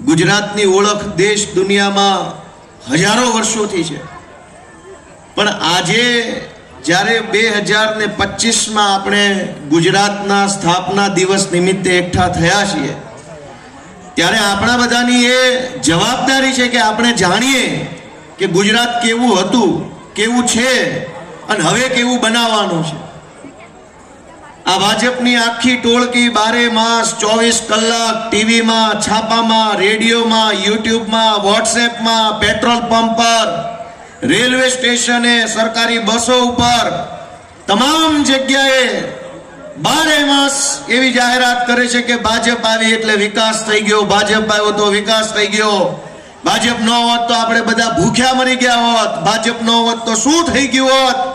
ગુજરાતની ઓળખ દેશ દુનિયામાં હજારો વર્ષોથી છે. પણ આજે જ્યારે બે હજાર ને પચીસમાં આપણે ગુજરાતના સ્થાપના દિવસ નિમિત્તે એકઠા થયા છીએ, ત્યારે આપણા બધાની એ જવાબદારી છે કે આપણે જાણીએ કે ગુજરાત કેવું હતું, કેવું છે, અને હવે કેવું બનાવવાનું છે. આ ભાજપની આખી ટોળકી બારે માસ ચોવીસ કલાક ટીવીમાં, છાપામાં, રેડિયોમાં, યુટ્યુબમાં, વોટ્સએપમાં પેટ્રોલ પંપ પર, રેલવે સ્ટેશને સરકારી બસો ઉપર તમામ જગ્યાએ બારે માસ એવી જાહેરાત કરે છે કે ભાજપ આવી એટલે વિકાસ થઈ ગયો, ભાજપ આવ્યો તો વિકાસ થઈ ગયો. ભાજપ ન હોત તો આપણે બધા ભૂખ્યા મરી ગયા હોત, ભાજપ ન હોત તો શું થઈ ગયું હોત?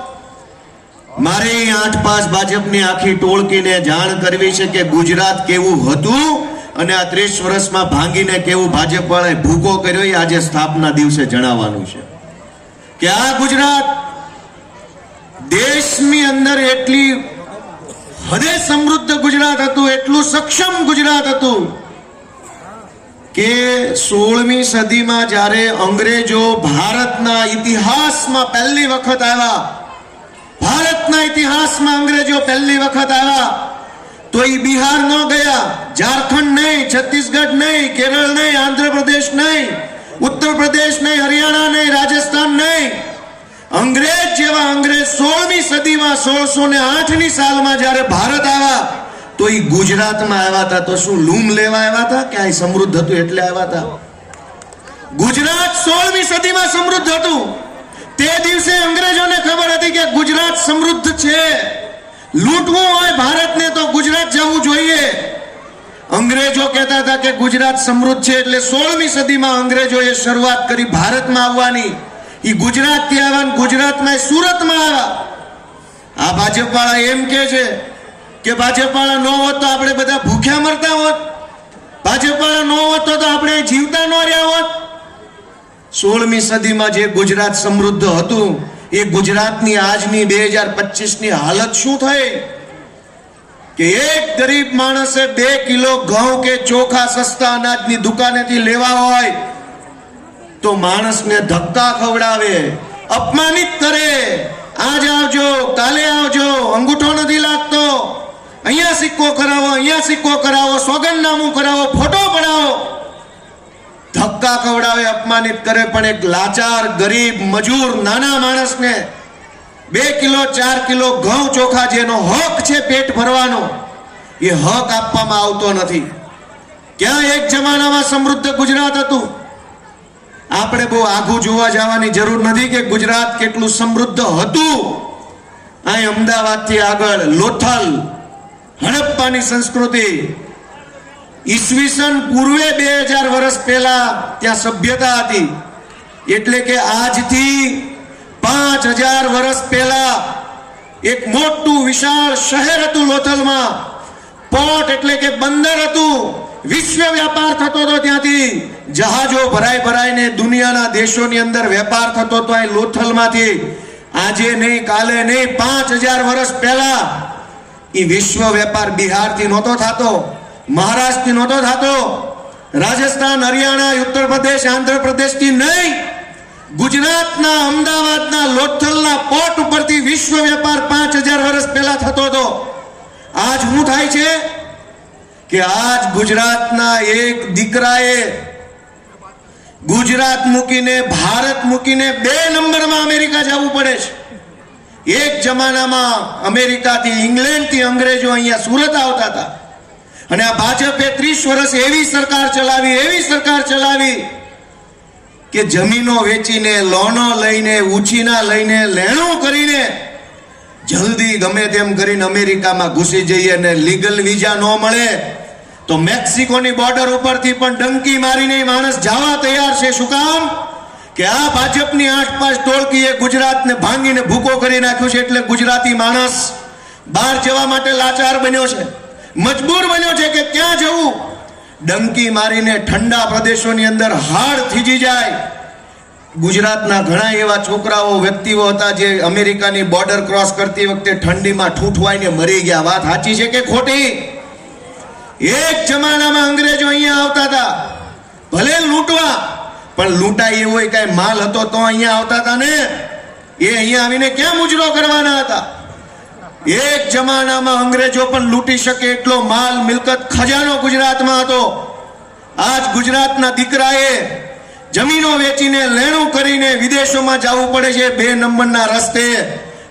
મારે આઠ પાસ ભાજપની આખી ટોળકીને જાણ કરવી છે કે ગુજરાત કેવું હતું અને આ ત્રીસ વર્ષમાં ભાંગીને કેવું ભાજપ વાળાએ ભૂકો કર્યો એ આજે સ્થાપના દિવસે જણાવવાનું છે. કે આ ગુજરાત દેશની અંદર એટલી હદે સમૃદ્ધ ગુજરાત હતું, એટલું સક્ષમ ગુજરાત હતું કે સોળમી સદીમાં જ્યારે અંગ્રેજો ભારતના ઇતિહાસમાં પહેલી વખત આવ્યા ભારતના ઇતિહાસમાં અંગ્રેજો પહેલી વખત આવ્યા. તો એ બિહાર ન ગયા, ઝારખંડ નહીં, છત્તીસગઢ નહીં, કેરળ નહીં, આંધ્રપ્રદેશ નહીં ઉત્તર પ્રદેશ નહીં, હરિયાણા નહીં, રાજસ્થાન નહીં. અંગ્રેજ જેવા અંગ્રેજ સોળમી સદીમાં સોળસો ને આઠની સાલમાં જ્યારે ભારત આવ્યા તો એ ગુજરાતમાં આવ્યા હતા. તો શું, લૂમ લેવા આવ્યા હતા? કે આ સમૃદ્ધ હતું એટલે આવ્યા હતા? ગુજરાત સોળમી સદીમાં સમૃદ્ધ હતું. તે દિવસે અંગ્રેજોને ખબર હતી કે ગુજરાત સમૃદ્ધ છે. લૂંટવું હોય ભારતને તો ગુજરાત જવું જોઈએ. અંગ્રેજો કહેતા હતા કે ગુજરાત સમૃદ્ધ છે એટલે સોળમી સદીમાં અંગ્રેજોએ શરૂઆત કરી ભારતમાં આવવાની. એ ગુજરાતથી આવ્યા ને ગુજરાતમાં સુરતમાં આવ્યા. આ ભાજપવાળા એમ કે છે કે ભાજપવાળા ન હોત તો આપણે બધા ભૂખ્યા મરતા હોત. ભાજપવાળા ન હોત તો આપણે જીવતા ન રહ્યા હોત. સોળમી સદીમાં જે ગુજરાત સમૃદ્ધ હતું, એ ગુજરાતની આજની બે હજાર પચીસની હાલત શું થઈ? કે એક ગરીબ માણસે બે કિલો ઘઉં કે ચોખા સસ્તા અનાજની દુકાનેથી લેવા હોય, તો માણસને ધક્કા ખવડાવે, અપમાનિત કરે. આજ આવજો, કાલે આવજો, અંગૂઠો નથી લાગતો. અહીંયા સિક્કો કરાવો, અહીંયા સિક્કો કરાવો, સોગંદનામું કરાવો, ફોટો પડાવો ધક્કા ખવડાવે, અપમાનિત કરે, પણ એક લાચાર, ગરીબ, મજૂર, નાના માણસને બે કિલો, ચાર કિલો ઘઉં ચોખા જેનો હક છે પેટ ભરવાનો, એ હક આપવામાં આવતો નથી. ક્યાં એક જમાનામાં સમૃદ્ધ ગુજરાત હતું? આપણે બહુ આઘું જોવા જવાની જરૂર નથી કે ગુજરાત કેટલું સમૃદ્ધ હતું. અહીં અમદાવાદથી આગળ લોથલ, હડપ્પાની સંસ્કૃતિ ઈસવીસન પૂર્વે બે હજાર વર્ષ પહેલા ત્યાં સભ્યતા હતી. એટલે કે આજથી પાંચ હજાર વર્ષ પહેલા એક મોટું વિશાળ શહેર હતું લોથલમાં. પોર્ટ એટલે કે બંદર હતું. વિશ્વ વ્યાપાર થતો હતો ત્યાંથી. જહાજો ભરાઈ ભરાઈને દુનિયાના દેશોની અંદર વેપાર થતો હતો એ લોથલમાંથી. આજે નહીં, કાલે નહીં, પાંચ હજાર વર્ષ પહેલા એ વિશ્વ વેપાર બિહારથી નહોતો થતો. મહારાષ્ટ્રથી નહોતો થતો. રાજસ્થાન, હરિયાણા, ઉત્તર પ્રદેશ આંધ્રપ્રદેશથી નહીં. ગુજરાતના, અમદાવાદના, લોથલના પોર્ટ ઉપરથી વિશ્વ વેપાર પાંચ હજાર વર્ષ પહેલા થતો હતો. આજ શું થાય છે કે આજ ગુજરાતના એક દીકરાએ ગુજરાત મૂકીને, ભારત મૂકીને બે નંબરમાં અમેરિકા જવું પડે છે. એક જમાનામાં અમેરિકાથી, ઇંગ્લેન્ડથી અંગ્રેજો અહીંયા સુરત આવતા હતા. અને આ ભાજપે ત્રીસ વર્ષ એવી સરકાર ચલાવી, એવી સરકાર ચલાવી કે જમીનો વેચીને, લોનો લઈને, ઉછીના લઈને, લેણું કરીને જલ્દી ગમે તેમ કરીને અમેરિકામાં ઘૂસી જઈએ ને લીગલ વિઝા ન મળે, તો મેક્સિકોની બોર્ડર ઉપરથી પણ ડંકી મારીને માણસ જવા તૈયાર છે. શું કામ? કે આ ભાજપની આસપાસ ટોળકીએ ગુજરાતને ભાંગીને ભૂકો કરી નાખ્યું છે એટલે ગુજરાતી માણસ બહાર જવા માટે લાચાર બન્યો છે. મજબૂર બન્યો છે કે ક્યાં જવું? ડંકી મારીને ઠંડા પ્રદેશોની અંદર હાડ થીજી જાય. ગુજરાતના ઘણા એવા છોકરાઓ, વ્યક્તિઓ હતા જે અમેરિકાની બોર્ડર ક્રોસ કરતી વખતે ઠંડીમાં ઠૂંઠવાઈને મરી ગયા. વાત સાચી છે કે ખોટી? એક જમાનામાં અંગ્રેજો અહીંયા આવતા હતા. ભલે લૂંટવા, પણ લૂંટાય એવો કઈ માલ હતો તો અહીંયા આવતા હતા ને? એ અહીંયા આવીને ક્યાં મુજરો કરવાના હતા? એક જમાનામાં અંગ્રેજો પણ લૂંટી શકે એટલો માલ, મિલકત ખજાનો ગુજરાતમાં હતો. આજ ગુજરાતના દીકરાએ જમીનો વેચીને, લેણું કરીને વિદેશોમાં જવું પડે છે બે નંબરના રસ્તે.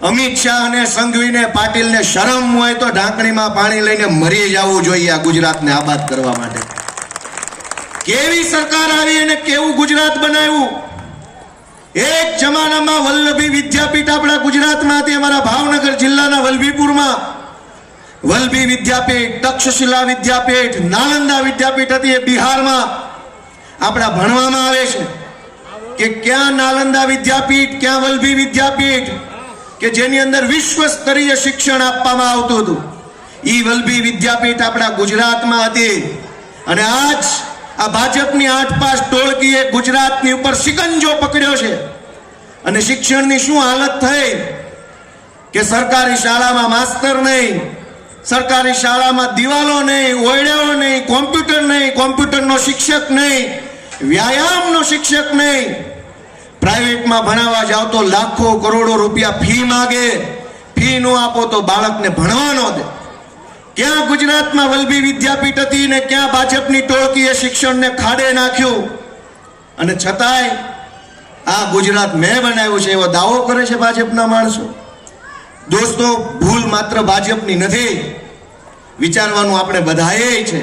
અમિત શાહ અને સંઘવીને, પાટીલને શરમ હોય તો ઢાંકણીમાં પાણી લઈને મરી જવું જોઈએ આ ગુજરાતને આબાદ કરવા માટે. કેવી સરકાર આવી અને કેવું ગુજરાત બનાવ્યું? એક જમાનામાં વલ્લભી વિદ્યાપીઠ આપણા ગુજરાતમાં હતી અમારા ભાવનગર જિલ્લાના વલભીપુરમાં વલ્લભી વિદ્યાપીઠ, તક્ષશિલા વિદ્યાપીઠ, નાલંદા વિદ્યાપીઠ હતી એ બિહારમાં. આપણા ભણવામાં આવે છે કે ક્યાં નાલંદા વિદ્યાપીઠ, ક્યાં વલ્લભી વિદ્યાપીઠ, કે જેની અંદર વિશ્વ સ્તરીય શિક્ષણ આપવામાં આવતું હતું. ઈ વલ્લભી વિદ્યાપીઠ આપણા ગુજરાતમાં હતી. અને આજ આ ભાજપની આઠ પાસ ટોળકીએ ગુજરાતની ઉપર સિકંજો પકડ્યો છે. અને શિક્ષણની શું હાલત થઈ? કે સરકારી શાળામાં માસ્તર નહીં, સરકારી શાળામાં દિવાલો નહીં ઓયડાઓ નહીં, કોમ્પ્યુટર નહીં, કોમ્પ્યુટરનો શિક્ષક નહીં, વ્યાયામનો શિક્ષક નહીં. પ્રાઇવેટમાં ભણાવવા જાવ તો લાખો કરોડો રૂપિયા ફી માગે. ફી નો આપો તો બાળકને ભણવા ન દે. ક્યાં ગુજરાતમાં વલ્લભી વિદ્યાપીઠ હતી ને ક્યાં ભાજપની ટોળકીએ શિક્ષણને ખાડે નાખ્યું. અને છતાંય આ ગુજરાત મેં બનાવ્યું છે એવો દાવો કરે છે ભાજપના માણસો. દોસ્તો, ભૂલ માત્ર ભાજપની નથી. વિચારવાનું આપણે બધાએ છે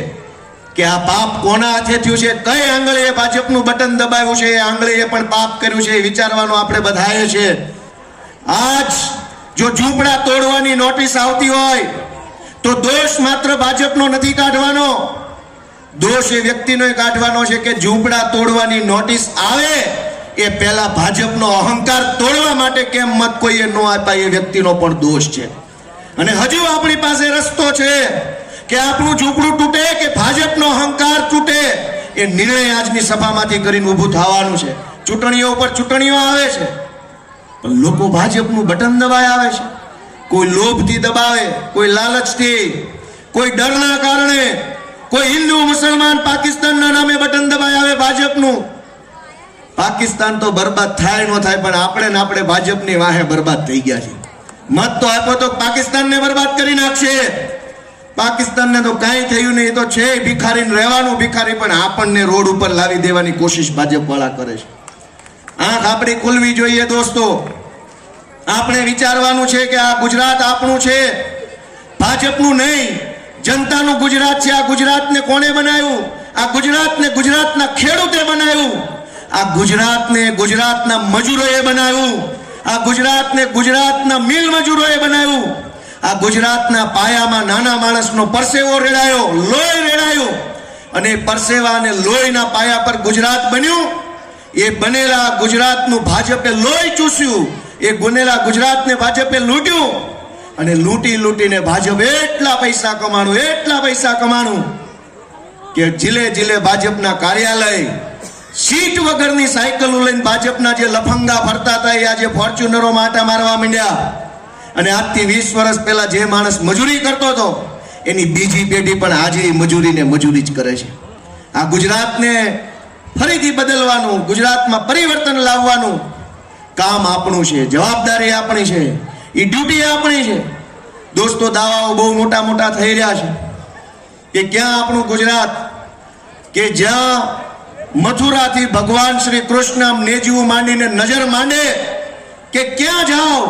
કે આ પાપ કોના હાથે થયું છે, કઈ આંગળીએ ભાજપનું બટન દબાવ્યું છે, એ આંગળીએ પણ પાપ કર્યું છે, એ વિચારવાનું આપણે બધાએ છે. આજ જો ઝૂંપડા તોડવાની નોટિસ આવતી હોય તો દોષ માત્ર ભાજપનો નથી કાઢવાનો. દોષ એ વ્યક્તિનો કાઢવાનો છે કે ઝૂંપડા તોડવાની નોટિસ આવે, એ પહેલા ભાજપનો અહંકાર તોડવા માટે કેમ મત કોઈએ ન આપ્યા એ વ્યક્તિનો પણ દોષ છે. અને હજુ આપણી પાસે રસ્તો છે કે આપણું ઝૂંપડું તૂટે કે ભાજપનો અહંકાર તૂટે, એ નિર્ણય આજની સભામાંથી કરીને ઊભું થવાનું છે. ચૂંટણીઓ ઉપર ચૂંટણીઓ આવે છે. પણ લોકો ભાજપનું બટન દબાઈ આવે છે. કોઈ લોભથી દબાવે, કોઈ લાલચથી, કોઈ ડરના કારણે, કોઈ હિન્દુ, મુસલમાન, પાકિસ્તાનના નામે બટન દબાઈ આવે ભાજપનું. પાકિસ્તાન તો બરબાદ થાય ન થાય, પણ આપણે ને આપણે ભાજપની વાહે બરબાદ થઈ ગયા છે મત તો આપ્યો તો પાકિસ્તાનને બરબાદ કરી નાખશે. પાકિસ્તાનને તો કાંઈ થયું નહીં, એ તો છે ભિખારીને રહેવાનું ભિખારી, પણ આપણને રોડ ઉપર લાવી દેવાની કોશિશ ભાજપ વાળા કરે છે. આંખ આપણી ખુલવી જોઈએ દોસ્તો. આપણે વિચારવાનું છે કે આ ગુજરાત આપણું છે. ભાજપનું નહીં, જનતાનું ગુજરાત છે. આ ગુજરાતને કોણે બનાવ્યું? આ ગુજરાતને ગુજરાતના ખેડૂતે બનાવ્યું. આ ગુજરાતને ગુજરાતના મજૂરોએ બનાવ્યું. આ ગુજરાતને ગુજરાતના મિલ મજૂરોએ બનાવ્યું. આ ગુજરાતના પાયામાં નાના માણસનો પરસેવો રેડાયો, લોહી રેડાયું. અને પરસેવા અને લોહીના પાયા પર ગુજરાત બન્યું. એ બનેલા ગુજરાતનું ભાજપે લોહી ચૂસ્યું. એ ગુનેલા ગુજરાતને ભાજપે લૂંટ્યું અને લૂંટી લૂંટીને ભાજપ એટલા પૈસા કમાણું, એટલા પૈસા કમાણું કે જિલ્લે જિલ્લે ભાજપના કાર્યાલય સીટ વગરની સાયકલો લઈને ભાજપના જે લફંગા ફરતા હતા, એ આજે ફોર્ચ્યુનરો માટા મારવા માંડ્યા. અને આજથી વીસ વર્ષ પહેલા જે માણસ મજૂરી કરતો હતો, એની બીજી પેઢી પણ આજે મજૂરીને મજૂરી જ કરે છે. આ ગુજરાતને ફરીથી બદલવાનું, ગુજરાતમાં પરિવર્તન લાવવાનું કામ આપણું છે, જવાબદારી આપણી છે એ ડ્યુટી આપણી છે. દોસ્તો, દાવાઓ બહુ મોટા મોટા થઈ રહ્યા છે. કે ક્યાં આપણું ગુજરાત? કે જ્યાં મથુરાથી ભગવાન શ્રી કૃષ્ણ નેજીવું માંડીને નજર માંડે, કે ક્યાં જાઓ?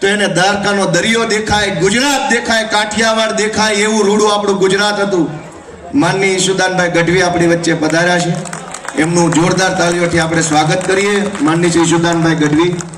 તો એને દ્વારકાનો દરિયો દેખાય, ગુજરાત દેખાય, કાઠિયાવાડ દેખાય, એવું રૂડું આપણું ગુજરાત હતું. માનની ઈશુદાનભાઈ ગઢવી આપણી વચ્ચે પધાર્યા છે. એમનું જોરદાર તાલીઓથી આપણે સ્વાગત કરીએ. માનની શ્રી સુદાનભાઈ ગઢવી.